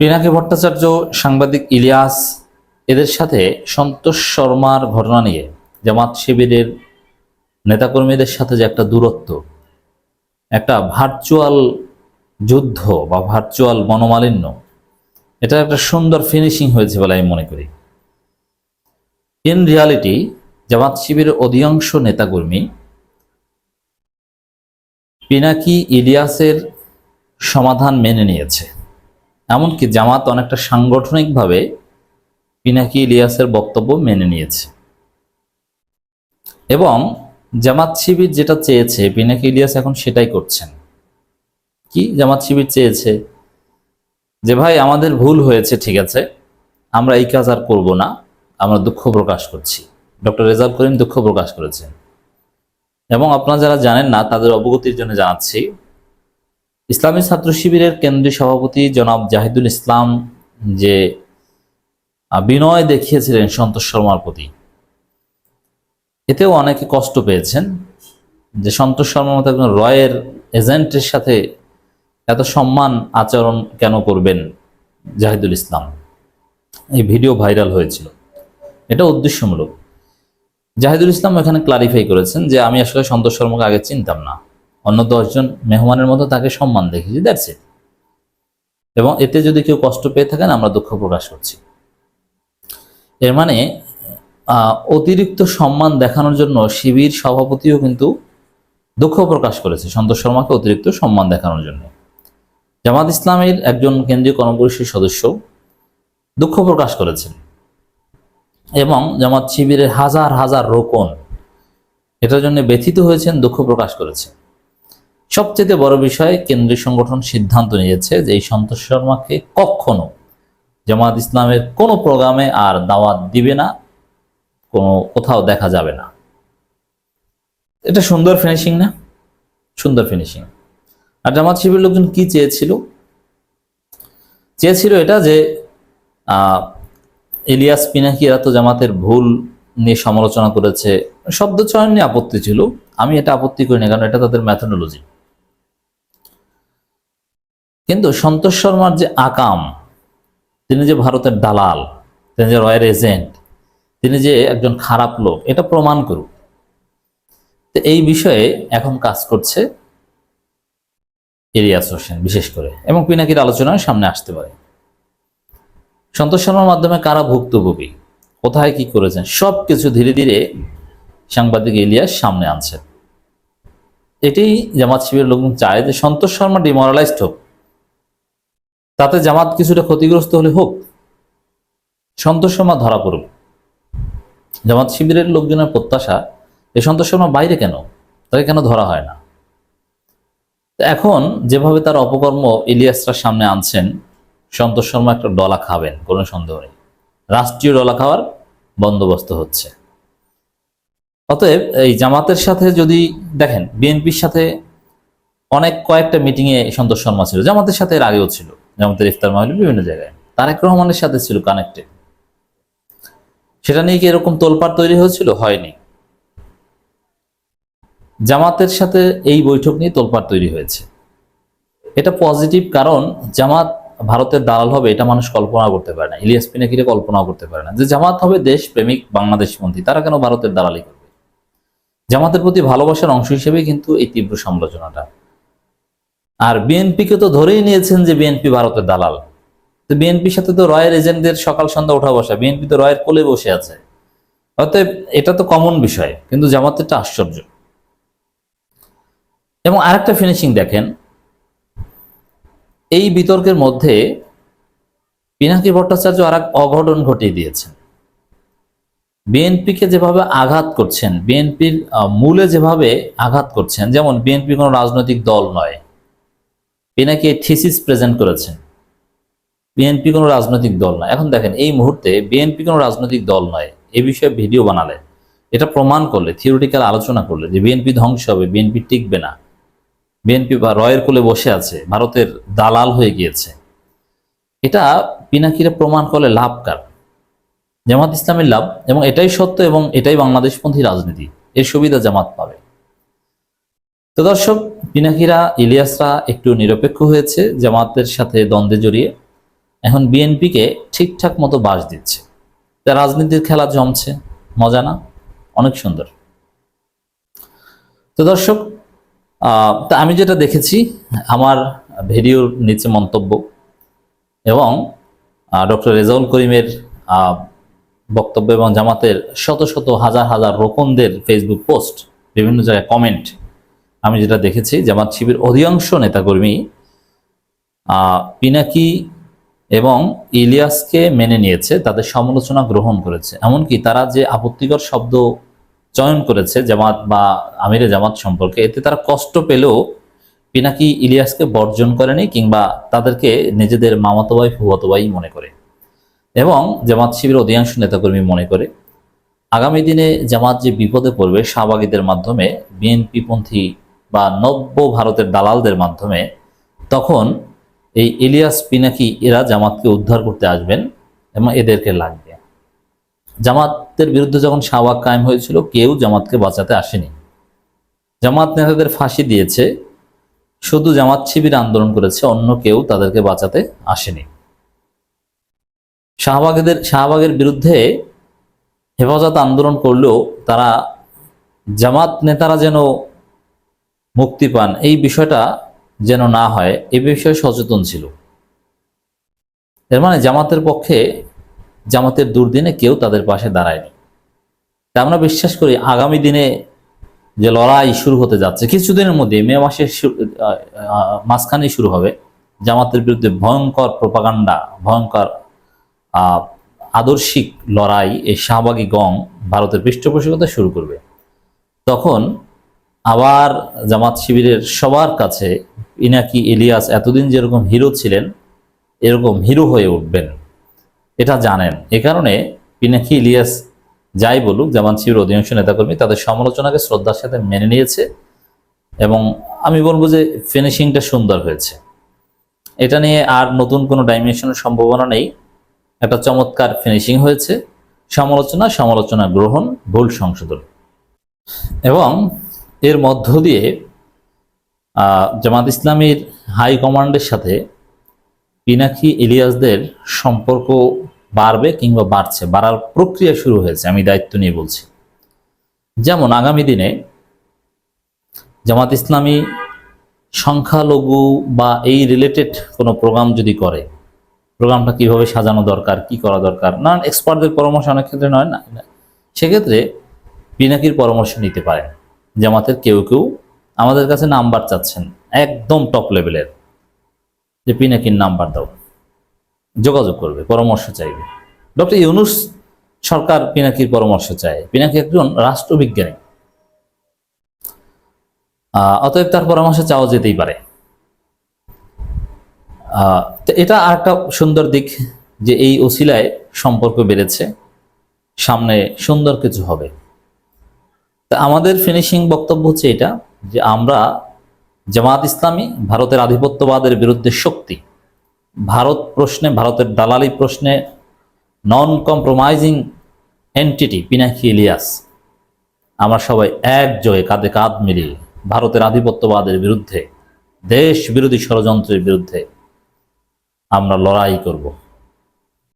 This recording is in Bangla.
পিনাকি ভট্টাচার্য, সাংবাদিক ইলিয়াস, এদের সাথে সন্তোষ শর্মার ঘটনা নিয়ে, জামাত শিবিরের নেতাকর্মীদের সাথে যে একটা দূরত্ব, একটা ভার্চুয়াল যুদ্ধ বা ভার্চুয়াল মনোমালিন্য, এটা একটা সুন্দর ফিনিশিং হয়েছে বলে আমি মনে করি। ইন রিয়ালিটি জামাত শিবিরের অধিকাংশ নেতাকর্মী পিনাকি ইলিয়াসের সমাধান মেনে নিয়েছে। এমনকি জামাত অনেকটা সাংগঠনিকভাবে পিনাকি ইলিয়াসের বক্তব্য মেনে নিয়েছে। এবং জামাত শিবির যেটা চেয়েছে, পিনাকি ইলিয়াস এখন সেটাই করছেন। কি জামাত শিবির চেয়েছে? যে ভাই, আমাদের ভুল হয়েছে, ঠিক আছে। আমরা এই কাজ আর করব না। আমরা দুঃখ প্রকাশ করছি। ডক্টর রেজাল করিম দুঃখ প্রকাশ করেছেন। এবং আপনারা যারা জানেন না, তাদের অবগতির জন্য জানাচ্ছি ইসলামী ছাত্র শিবিরের কেন্দ্রীয় সভাপতি জনাব জাহিদুল ইসলাম যে বিনয় দেখিয়েছিলেন সন্তোষ শর্মার প্রতি। এতেও অনেকে কষ্ট পেয়েছেন যে সন্তোষ শর্মার মতো একজন রয়ের এজেন্টের সাথে এত সম্মান আচরণ কেন করবেন জাহিদুল ইসলাম? এই ভিডিও ভাইরাল হয়েছিল। এটা উদ্দেশ্যমূলক। জাহিদুল ইসলাম এখানে ক্লারিফাই করেছেন যে, আমি আসলে সন্তোষ শর্মাকে আগে চিনতাম না। অন্য দশজন মেহমানের মতো তাকে সম্মান দেখেছি দ্যাটস ইট এবং এতে যদি কেউ কষ্ট পেয়ে থাকেন, আমরা দুঃখ প্রকাশ করছি। এর মানে অতিরিক্ত সম্মান দেখানোর জন্য শিবির সভাপতিও কিন্তু দুঃখ প্রকাশ করেছে, সন্তোষ শর্মাকে অতিরিক্ত সম্মান দেখানোর জন্য। জামাত ইসলামের একজন কেন্দ্রীয় কর্মপরিষদ সদস্য দুঃখ প্রকাশ করেছেন। এবং জামাত শিবিরের হাজার হাজার রোকন এটার জন্য ব্যথিত হয়েছেন, দুঃখ প্রকাশ করেছেন। সবচেয়ে বড় বিষয়, কেন্দ্রীয় সংগঠন সিদ্ধান্ত নিয়েছে যে এই সন্তোষ শর্মাকে কখনো জামাত ইসলামের কোনো প্রোগ্রামে আর দাওয়াত দিবে না, কোনো কোথাও দেখা যাবে না। এটা সুন্দর ফিনিশিং না? সুন্দর ফিনিশিং আর জামাত শিবির লোকজন কি চেয়েছিল? চেয়েছিল এটা যে ইলিয়াস পিনাকি, এরা তো জামাতের ভুল নিয়ে সমালোচনা করেছে, শব্দ চয়ন নিয়ে আপত্তি ছিল। আমি এটা আপত্তি করি না কারণ এটা তাদের ম্যাথোডোলজি কিন্তু সন্তোষ শর্মার যে আকাম, তিনি যে ভারতের দালাল, তিনি যে রয়ের এজেন্ট, তিনি যে একজন খারাপ লোক, এটা প্রমাণ করুক তো এই বিষয়ে এখন কাজ করছে ইলিয়াস হোসেন, বিশেষ করে, এবং পিনাকির আলোচনায় সামনে আসতে পারে। সন্তোষ শর্মার মাধ্যমে কারা ভুক্তভোগী? কোথায় কি করেছেন? সব কিছু ধীরে ধীরে সাংবাদিক ইলিয়াস সামনে আনছেন। এটাই জামাত শিবির লোকজন চায় যে সন্তোষ শর্মা ডিমোরালাইজড হোক। তাতে জামাত কিছুটা ক্ষতিগ্রস্ত হলে হোক, সন্তোষ শর্মা ধরা পড়ুক। জামাত শিবিরের লোকজনের প্রত্যাশা, এই সন্তোষ শর্মা বাইরে কেন? তাকে কেন ধরা হয় না? এখন যেভাবে তার অপকর্ম ইলিয়াসরা সামনে আনছেন, সন্তোষ শর্মা একটা ডলা খাবেন, কোনো সন্দেহ নেই। রাষ্ট্রীয় ডলা খাওয়ার বন্দোবস্ত হচ্ছে। অতএব এই জামাতের সাথে যদি, দেখেন, বিএনপির সাথে অনেক কয়েকটা মিটিংয়ে সন্তোষ শর্মা ছিল, জামাতের সাথে এর আগেও ছিল। জামাতের ইফতার মাহফিল বিভিন্ন জায়গায়। তারেক রহমানের সাথে ছিল কানেক্টেড সেটা নিয়ে কি এরকম তোলপাড় তৈরি হয়েছিল? হয়নি। জামাতের সাথে এই বৈঠক নিয়ে তোলপাড় তৈরি হয়েছে। এটা পজিটিভ কারণ, জামাত ভারতের দালাল হবে, এটা মানুষ কল্পনা করতে পারে না। ইলিয়াস পিনাকিরে কল্পনা করতে পারে না যে জামাত হবে দেশ প্রেমিক বাংলাদেশপন্থী তারা কেন ভারতের দালালি করবে? জামাতের প্রতি ভালোবাসার অংশ হিসেবে কিন্তু এই তীব্র সমালোচনাটা। আর বিএনপিকে তো ধরেই নিয়েছেন যে বিএনপি ভারতের দালাল। তো বিএনপির সাথে তো রয়ের এজেন্টদের সকাল সন্ধ্যা ওঠা বসা বিএনপি তো রয়ের কোলে বসে আছে। অতএব এটা তো কমন বিষয়, কিন্তু জামাতেরটা আশ্চর্য। এবং আরেকটা ফিনিশিং দেখেন, এই বিতর্কের মধ্যে পিনাকি ভট্টাচার্য আর এক অঘটন ঘটিয়ে দিয়েছেন। বিএনপিকে যেভাবে আঘাত করছেন বিএনপির মূলে যেভাবে আঘাত করছেন, যেমন বিএনপি কোনো রাজনৈতিক দল নয় পিনাকি থিসিস প্রেজেন্ট করেছেন। বিএনপি কোনো রাজনৈতিক দল নয়। এখন দেখেন, এই মুহূর্তে বিএনপি কোনো রাজনৈতিক দল নয়, এ বিষয়ে ভিডিও বানালে। এটা প্রমাণ করলে থিওরিটিক্যাল আলোচনা করলে যে বিএনপি ধ্বংস হবে বিএনপি টিকবে না। বিএনপি বা রয়ের কোলে বসে আছে, ভারতের দালাল হয়ে গিয়েছে। এটা পিনাকিরে প্রমাণ করলে লাভকার জামাত ইসলামের লাভ, এবং এটাই সত্য এবং এটাই বাংলাদেশপন্থী রাজনীতি। এর সুবিধা জামাত পাবে। তো দর্শক, পিনাকিরা, ইলিয়াসরা একটু নিরপেক্ষ হয়েছে, জামাতের সাথে দ্বন্দ্বে জড়িয়ে। এখন বিএনপিকে ঠিকঠাক মতো বাস দিচ্ছে। তা রাজনীতির খেলা জমছে, মজা না? অনেক সুন্দর। তো দর্শক তা আমি যেটা দেখেছি, আমার ভিডিওর নিচে মন্তব্য এবং ডক্টর রেজাউল করিমের বক্তব্য এবং জামাতের শত শত হাজার হাজার রোকনদের ফেসবুক পোস্ট বিভিন্ন জায়গায় কমেন্ট আমি যেটা দেখেছি, জামাত শিবির অধিকাংশ নেতাকর্মী পিনাকি এবং ইলিয়াসকে মেনে নিয়েছে, তাদের সমালোচনা গ্রহণ করেছে। এমনকি তারা যে আপত্তিকর শব্দ চয়ন করেছে জামাত বা আমিরে জামাত সম্পর্কে, এতে তারা কষ্ট পেলেও পিনাকি ইলিয়াসকে বর্জন করেনি কিংবা তাদেরকে নিজেদের মামাতো ভাই মনে করে। এবং জামাত শিবির অধিকাংশ নেতাকর্মী মনে করে, আগামী দিনে জামাত যে বিপদে পড়বে, শাহবাগীদের মাধ্যমে বিএনপি পন্থী বা নব্য ভারতের দালালদের মাধ্যমে তখন এই ইলিয়াস পিনাকি এরা জামাতকে উদ্ধার করতে আসবেন এবং এদেরকে লাগবে। জামাতের বিরুদ্ধে যখন শাহবাগ কায়েম হয়েছিল, কেউ জামাতকে বাঁচাতে আসেনি। জামাত নেতাদের ফাঁসি দিয়েছে, শুধু জামাত শিবির আন্দোলন করেছে, অন্য কেউ তাদেরকে বাঁচাতে আসেনি। শাহবাগেদের, শাহবাগের বিরুদ্ধে হেফাজত আন্দোলন করলেও তারা, জামাত নেতারা যেন মুক্তি পান। এই বিষয়টা যেন না হয়, এই বিষয়ে সচেতন ছিল। এর মানে জামাতের পক্ষে জামাতের দুর্দিনে কেউ তাদের পাশে দাঁড়ায়নি। তা আমরা বিশ্বাস করি, আগামী দিনে যে লড়াই শুরু হতে যাচ্ছে, কিছুদিনের মধ্যে মে মাসের মাঝখানেই শুরু হবে, জামাতের বিরুদ্ধে ভয়ঙ্কর প্রপাগান্ডা, ভয়ঙ্কর আদর্শিক লড়াই, এই শাহবাগী গং ভারতের পৃষ্ঠপোষকতা শুরু করবে। তখন আবার জামাত শিবিরের সবার কাছে ইনাকি ইলিয়াস এতদিন যেরকম হিরো ছিলেন, এরকম হিরো হয়ে উঠবেন। এটা জানেন। এ কারণে পিনাকি ইলিয়াস যাই বলুক, জামাত শিবির অধিকাংশ নেতাকর্মী তাদের সমালোচনাকে শ্রদ্ধার সাথে মেনে নিয়েছে এবং আমি বলব যে ফিনিশিংটা সুন্দর হয়েছে। এটা নিয়ে আর নতুন কোনো ডাইমেনশনের সম্ভাবনা নেই। একটা চমৎকার ফিনিশিং হয়েছে। সমালোচনা সমালোচনা গ্রহণ, ভুল সংশোধন। এবং এর মধ্য দিয়ে জামাত ইসলামীর হাই কমান্ডের সাথে পিনাকি ইলিয়াসদের সম্পর্ক বাড়বে কিংবা বাড়ছে, বাড়ার প্রক্রিয়া শুরু হয়েছে, আমি দায়িত্ব নিয়ে বলছি যেমন আগামী দিনে জামাত ইসলামী সংখ্যালঘু বা এই রিলেটেড কোনো প্রোগ্রাম যদি করে প্রোগ্রামটা কীভাবে সাজানো দরকার, কি করা দরকার, না এক্সপার্টদের পরামর্শ অনেক ক্ষেত্রে নয়, না। সেক্ষেত্রে পিনাকির পরামর্শ নিতে পারেন জামাতের কেউ কেউ আমাদের কাছে নাম্বার চাচ্ছেন, একদম টপ লেভেলের যে পিনাকির নাম্বার দাও, যোগাযোগ করবে, পরামর্শ চাইবে। ডক্টর ইউনুস সরকার পিনাকির পরামর্শ চায়। পিনাকি একজন রাষ্ট্রবিজ্ঞানী। অতএব তার পরামর্শ চাওয়া যেতেই পারে। তো এটা আরেকটা সুন্দর দিক যে এই ওসিলায় সম্পর্ক বেড়েছে। সামনে সুন্দর কিছু হবে। আমাদের ফিনিশিং বক্তব্য হচ্ছে এটা, যে আমরা জামাত ইসলামী ভারতের আধিপত্যবাদের বিরুদ্ধে শক্তি। ভারত প্রশ্নে, ভারতের দালালি প্রশ্নে non compromising entity Pinaki Elias. আমরা সবাই একযোগে কাঁধে কাঁধ মিলিয়ে ভারতের আধিপত্যবাদের বিরুদ্ধে, দেশ বিরোধী ষড়যন্ত্রের বিরুদ্ধে আমরা লড়াই করব।